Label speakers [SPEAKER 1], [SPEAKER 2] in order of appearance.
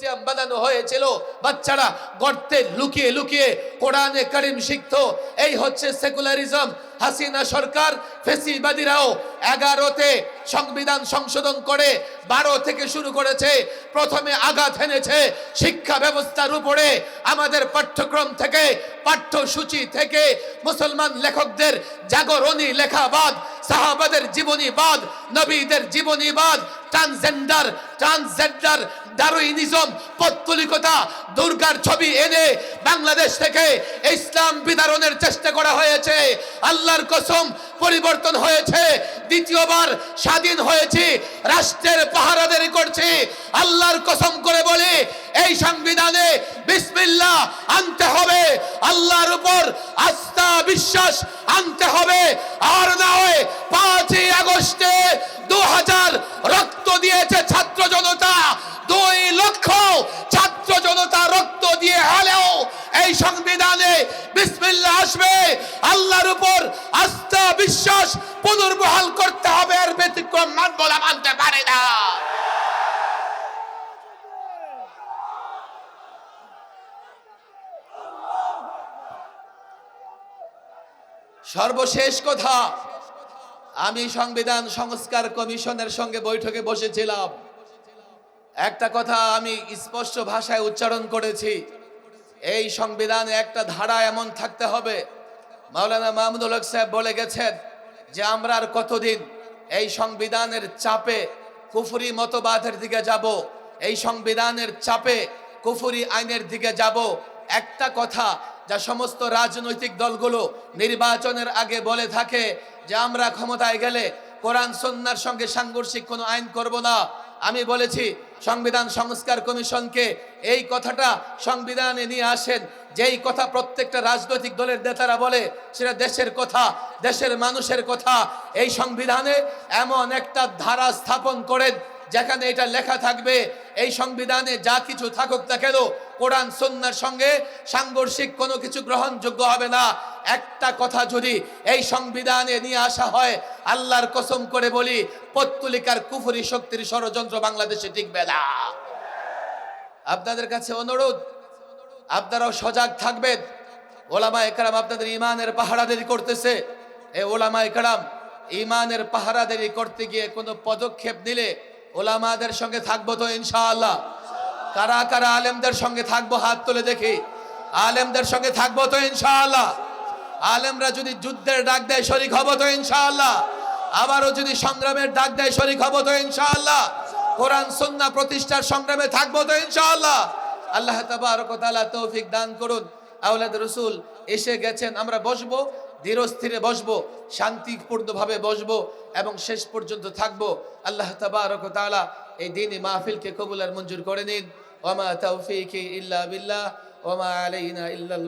[SPEAKER 1] Museum বানানো হয়েছিল। বাচ্চারা গর্তে লুকিয়ে লুকিয়ে কোরআনে শিখত। এই হচ্ছে সেকুলারিজম। হাসিনা সরকার ফেসিবাদীরাও এগারোতে সংবিধান সংশোধন করে বারো থেকে শুরু করেছে। প্রথমে আঘাত এনেছে শিক্ষা ব্যবস্থার উপরে। আমাদের পাঠ্যক্রম থেকে, পাঠ্যসূচি থেকে মুসলমান লেখকদের জাগরণী লেখাবাদ সাহাবাদের জীবনীবাদ নবীদের জীবনীবাদ ট্রান্সজেন্ডার ট্রান্সজেন্ডার ডারুইনিজম পত্তলিকতা, দুর্গার ছবি এনে বাংলাদেশ থেকে ইসলাম বিদারণের চেষ্টা করা হয়েছে। আল্লাহর কসম পরিবর্তন হয়েছে, দ্বিতীয়বার স্বাধীন হয়েছে, রাষ্ট্রের পাহারাদারি করছে। আল্লাহর কসম করে বলে, এই সংবিধানে বিসমিল্লাহ আনতে হবে, আল্লাহর উপর আস্থা, বিশ্বাস আনতে হবে, আর না হয় ছাত্র জনতা রক্ত দিয়ে হলেও এই সংবিধানে বিসমিল্লাহ আসবে। আল্লাহর উপর আস্থা, বিশ্বাস পুনর্বহাল করতে হবে আর ব্যতিক্রম মানব না মানতে পারে না। সর্বশেষ কথা, আমি সংবিধান সংস্কার কমিশনের সঙ্গে বৈঠকে বসেছিলাম। একটা কথা আমি স্পষ্ট ভাষায় উচ্চারণ করেছি। এই সংবিধানে একটা ধারা এমন থাকতে হবে। মাওলানা মাহমুদুল হক সাহেব বলে গেছেন যে, আমরা আর কতদিন এই সংবিধানের চাপে কুফুরি মতবাদের দিকে যাব, এই সংবিধানের চাপে কুফুরি আইনের দিকে যাব? একটা কথা যা সমস্ত রাজনৈতিক দলগুলো নির্বাচনের আগে বলে থাকে যে, আমরা ক্ষমতায় গেলে কোরআন সন্ন্যার সঙ্গে সাংঘর্ষিক কোনো আইন করব না। আমি বলেছি, সংবিধান সংস্কার কমিশনকে এই কথাটা সংবিধানে নিয়ে আসেন। যেই কথা প্রত্যেকটা রাজনৈতিক দলের নেতারা বলে, সেটা দেশের কথা, দেশের মানুষের কথা। এই সংবিধানে এমন একটা ধারা স্থাপন করেন, যেখানে এটা লেখা থাকবে, এই সংবিধানে যা কিছু থাকুক না কেন, কোরআন সন্ন্যার সঙ্গে সাংঘর্ষিক কোনো কিছু গ্রহণযোগ্য হবে না। একটা কথা যদি এই সংবিধানে নিয়ে আসা হয়, আল্লাহর কসম করে বলি পত্তলিকার কুফরি শক্তির ষড়যন্ত্র বাংলাদেশে টিকবে না। আপনাদের কাছে অনুরোধ, আপনারাও সজাগ থাকবেন। ওলামা একরাম আপনাদের ইমানের পাহারাদারি করতেছে। এ ওলামা একরাম ইমানের পাহারাদারি করতে গিয়ে কোনো পদক্ষেপ নিলে ওলামাদের সঙ্গে থাকব তো ইনশাআল্লাহ। কারা কারা আলেমদের সঙ্গে থাকব হাত তুলে দেখি। আলেমদের সঙ্গে থাকব তো ইনশাআল্লাহ। আলেমরা যদি যুদ্ধের ডাক দেয়, শরিক হব তো ইনশাআল্লাহ। আবারও যদি সংগ্রামের ডাক দেয় শরিক হব তো ইনশাআল্লাহ। কোরআন, সুন্নাহ প্রতিষ্ঠার সংগ্রামে থাকব তো ইনশাআল্লাহ। আল্লাহ তাবারক তৌফিক দান করুন। আওলাদ রসুল এসে গেছেন, আমরা বসবো, ধীরস্থিরে বসবো, শান্তিপূর্ণভাবে বসবো এবং শেষ পর্যন্ত থাকব। আল্লাহ তাবারক তাআলা এই দিনই মাহফিলকে কবুল আর মঞ্জুর করে নিন। ওমা তৌফিকি ইল্লা বিল্লাহ ওমা আলাইনা ইল্লাল